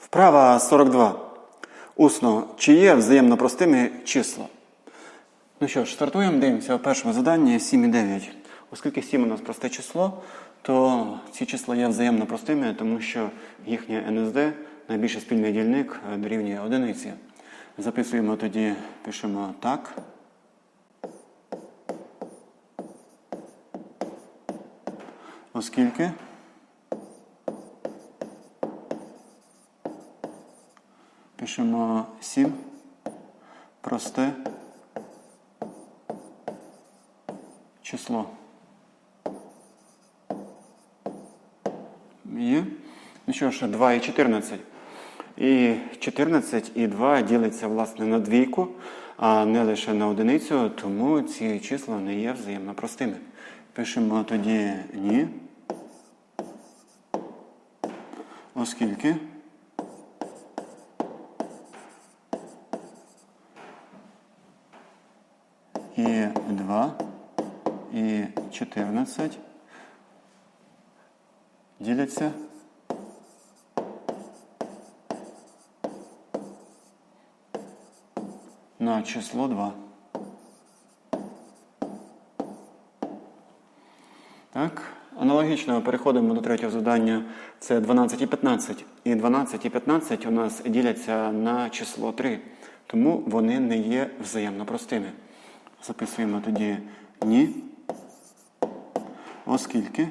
Вправа 42. Усно. Чи є взаємно простими числа? Ну що ж, стартуємо, дивимося першому заданні 7,9. Оскільки 7 у нас просте число, то ці числа є взаємно простими, тому що їхнє НСД, найбільший спільний дільник, е, дорівнює одиниці. Записуємо тоді, пишемо так. Оскільки пишемо 7 просте число. Є. Ну що ж, 2 і 14. І 14 і 2 ділиться власне на двійку, а не лише на одиницю, тому ці числа не є взаємно простими. Пишемо тоді ні. Оскільки і 2, і 14 діляться на число 2. Так, аналогічно переходимо до третього завдання. Це 12 і 15. І 12 і 15 у нас діляться на число 3. Тому вони не є взаємно простими. Записуємо тоді ні. Оскільки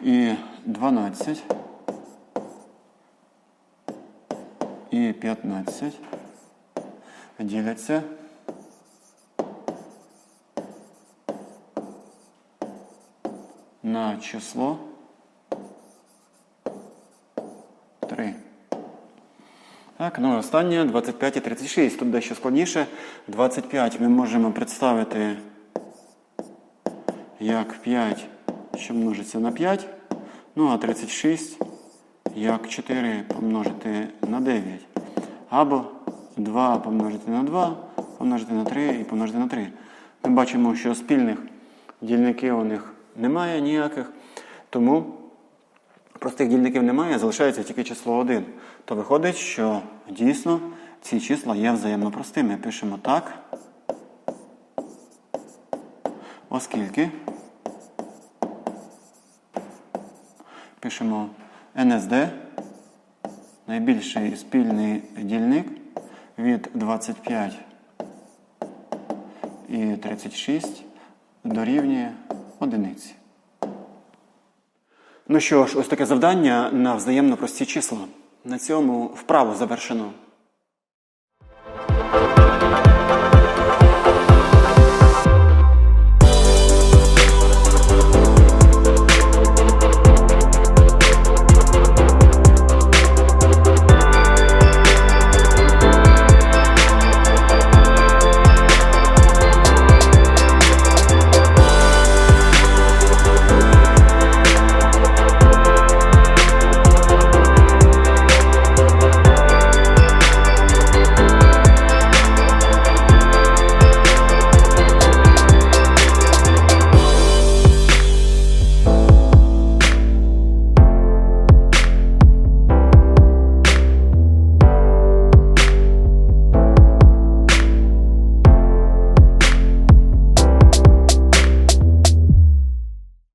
і 12 і 15 діляться на число 3. Так, ну і останнє 25 і 36. Тут дещо складніше. 25 ми можемо представити як 5, що множиться на 5. Ну а 36 як 4 помножити на 9. Або 2 помножити на 2, помножити на 3 і помножити на 3. Ми бачимо, що спільних дільників у них немає ніяких. Тому простих дільників немає, залишається тільки число 1. То виходить, що дійсно ці числа є взаємно простими. Пишемо так. Оскільки пишемо НСД, найбільший спільний дільник від 25 і 36 дорівнює одиниці. Ну що ж, ось таке завдання на взаємно прості числа. На цьому вправу завершено.